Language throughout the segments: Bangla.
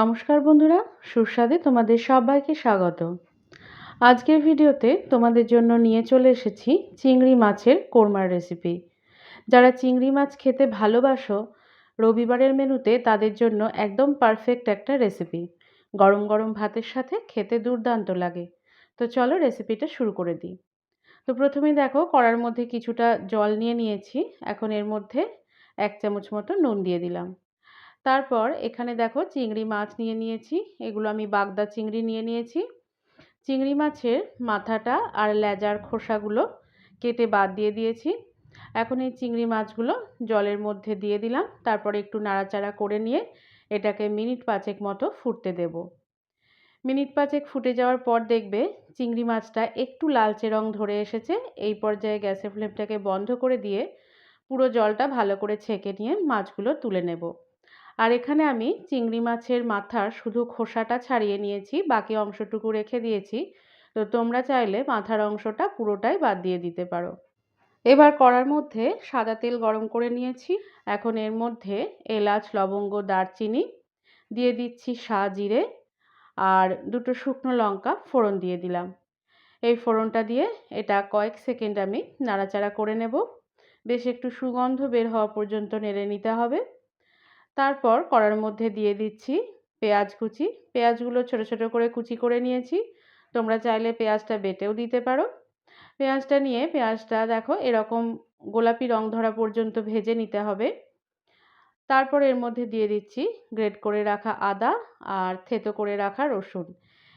নমস্কার বন্ধুরা, সুস্বাদে তোমাদের সবাইকে স্বাগত। আজকের ভিডিওতে তোমাদের জন্য নিয়ে চলে এসেছি চিংড়ি মাছের কোরমার রেসিপি যারা চিংড়ি মাছ খেতে ভালোবাসো, রবিবারের মেনুতে তাদের জন্য একদম পারফেক্ট একটা রেসিপি গরম গরম ভাতের সাথে খেতে দুর্দান্ত লাগে। তো চলো রেসিপিটা শুরু করে দিই। তো প্রথমে দেখো, কড়ার মধ্যে কিছুটা জল নিয়ে নিয়েছি। এখন এর মধ্যে এক চামচ মতো নুন দিয়ে দিলাম। তারপর এখানে দেখো চিংড়ি মাছ নিয়ে নিয়েছি, এগুলো আমি বাগদা চিংড়ি নিয়ে নিয়েছি। চিংড়ি মাছের মাথাটা আর লেজার খোসাগুলো কেটে বাদ দিয়ে দিয়েছি। এখন এই চিংড়ি মাছগুলো জলের মধ্যে দিয়ে দিলাম, তারপরে একটু নাড়াচাড়া করে নিয়ে এটাকে মিনিট পাঁচেক মতো ফুটতে দেব। মিনিট পাঁচেক ফুটে যাওয়ার পর দেখবে চিংড়ি মাছটা একটু লালচে রং ধরে এসেছে, এই পর্যায়ে গ্যাসের ফ্লেমটাকে বন্ধ করে দিয়ে পুরো জলটা ভালো করে ছেঁকে নিয়ে মাছগুলো তুলে নেব। আর এখানে আমি চিংড়ি মাছের মাথার শুধু খোসাটা ছাড়িয়ে নিয়েছি, বাকি অংশটুকু রেখে দিয়েছি। তো তোমরা চাইলে মাথার অংশটা পুরোটাই বাদ দিয়ে দিতে পারো। এবার কড়ার মধ্যে সাদা তেল গরম করে নিয়েছি। এখন এর মধ্যে এলাচ, লবঙ্গ, দারচিনি দিয়ে দিচ্ছি জিরে আর দুটো শুকনো লঙ্কা ফোড়ন দিয়ে দিলাম। এই ফোড়নটা দিয়ে এটা কয়েক সেকেন্ড আমি নাড়াচাড়া করে নেব। বেশ একটু সুগন্ধ বের হওয়া পর্যন্ত নেড়ে নিতে হবে। তারপর কড়ার মধ্যে দিয়ে দিচ্ছি পেঁয়াজ কুচি। পেঁয়াজগুলো ছোট ছোট করে কুচি করে নিয়েছি। তোমরা চাইলে পেঁয়াজটা বেটেও দিতে পারো। পেঁয়াজটা নিয়ে পেঁয়াজটা দেখো এরকম গোলাপি রং ধরা পর্যন্ত ভেজে নিতে হবে। তারপর এর মধ্যে দিয়ে দিচ্ছি গ্রেট করে রাখা আদা আর থেতো করে রাখা রসুন।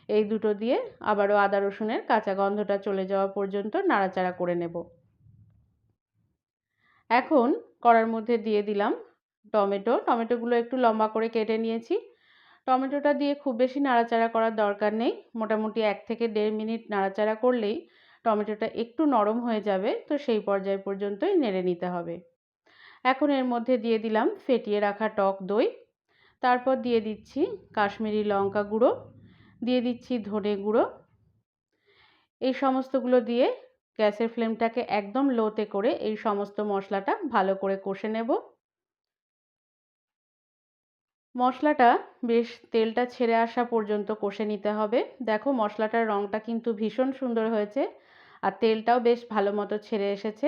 এই দুটো দিয়ে আবারও আদা রসুনের কাঁচা গন্ধটা চলে যাওয়া পর্যন্ত নাড়াচাড়া করে নেব। এখন কড়ার মধ্যে দিয়ে দিলাম টমেটো। টমেটোগুলো একটু লম্বা করে কেটে নিয়েছি। টমেটোটা দিয়ে খুব বেশি নাড়াচাড়া করার দরকার নেই। মোটামুটি এক থেকে দেড় মিনিট নাড়াচাড়া করলেই টমেটোটা একটু নরম হয়ে যাবে, তো সেই পর্যায় পর্যন্তই নেড়ে নিতে হবে। এখন এর মধ্যে দিয়ে দিলাম ফেটিয়ে রাখা টক দই। তারপর দিয়ে দিচ্ছি কাশ্মীরি লঙ্কা গুঁড়ো, দিয়ে দিচ্ছি ধনে গুঁড়ো। এই সমস্তগুলো দিয়ে গ্যাসের ফ্লেমটাকে একদম লোতে করে এই সমস্ত মশলাটা ভালো করে কষে নেব। মশলাটা বেশ তেলটা ছেড়ে আসা পর্যন্ত কষে নিতে হবে। দেখো মশলাটার রঙটা কিন্তু ভীষণ সুন্দর হয়েছে আর তেলটাও বেশ ভালো মতো ছেড়ে এসেছে।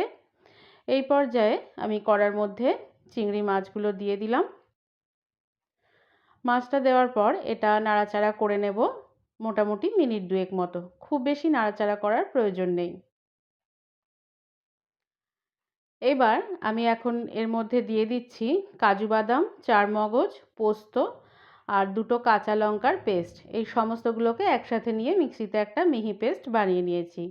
এই পর্যায়ে আমি কড়ার মধ্যে চিংড়ি মাছগুলো দিয়ে দিলাম। মাছটা দেওয়ার পর এটা নাড়াচাড়া করে নেব মোটামুটি মিনিট দুয়েক মতো। খুব বেশি নাড়াচাড়া করার প্রয়োজন নেই। এবার আমি এখন এর মধ্যে দিয়ে দিচ্ছি কাজু বাদাম চার মগজ পোস্ত আর দুটো কাঁচা লঙ্কার পেস্ট। এই সমস্তগুলোকে একসাথে নিয়ে মিক্সিতে একটা মিহি পেস্ট বানিয়ে নিয়েছি।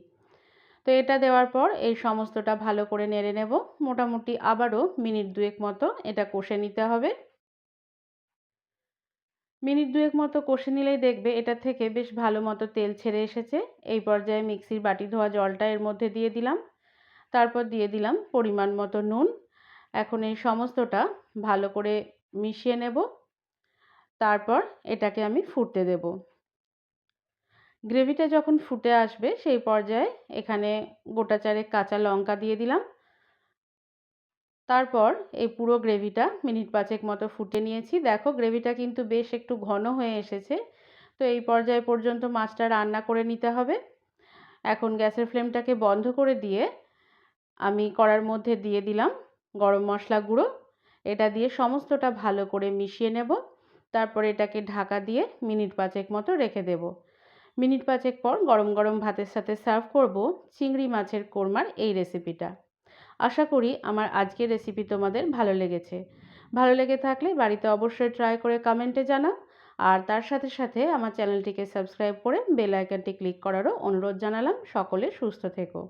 তো এটা দেওয়ার পর এই সমস্তটা ভালো করে নেড়ে নেব। মোটামুটি আবারও মিনিট দুয়েক মতো এটা কষে নিতে হবে। মিনিট দুয়েক মতো কষে নিলেই দেখবে এটা থেকে বেশ ভালো মতো তেল ছেড়ে এসেছে। এই পর্যায়ে মিক্সির বাটি ধোয়া জলটা এর মধ্যে দিয়ে দিলাম। তারপর দিয়ে দিলাম পরিমাণ মতো নুন। এখন এই সমস্তটা ভালো করে মিশিয়ে নেব। তারপর এটাকে আমি ফুটতে দেব। গ্রেভিটা যখন ফুটে আসবে সেই পর্যায়ে এখানে গোটা চারেক কাঁচা লঙ্কা দিয়ে দিলাম। তারপর এই পুরো গ্রেভিটা মিনিট পাঁচেক মতো ফুটে নিয়েছি। দেখো গ্রেভিটা কিন্তু বেশ একটু ঘন হয়ে এসেছে। তো এই পর্যায় পর্যন্ত মাছটা রান্না করে নিতে হবে। এখন গ্যাসের ফ্লেমটাকে বন্ধ করে দিয়ে আমি কড়ার মধ্যে দিয়ে দিলাম গরম মশলা গুঁড়ো। এটা দিয়ে সমস্তটা ভালো করে মিশিয়ে নেব। তারপর এটাকে ঢাকা দিয়ে মিনিট পাঁচেক মতো রেখে দেব। মিনিট পাঁচেক পর গরম গরম ভাতের সাথে সার্ভ করব চিংড়ি মাছের কোরমার এই রেসিপিটা। আশা করি আমার আজকের রেসিপি তোমাদের ভালো লেগেছে। ভালো লেগে থাকলে বাড়িতে অবশ্যই ট্রাই করে কমেন্টে জানাও। আর তার সাথে সাথে আমার চ্যানেলটিকে সাবস্ক্রাইব করে বেল আইকনটি ক্লিক করারও অনুরোধ জানালাম। সকলে সুস্থ থেকো।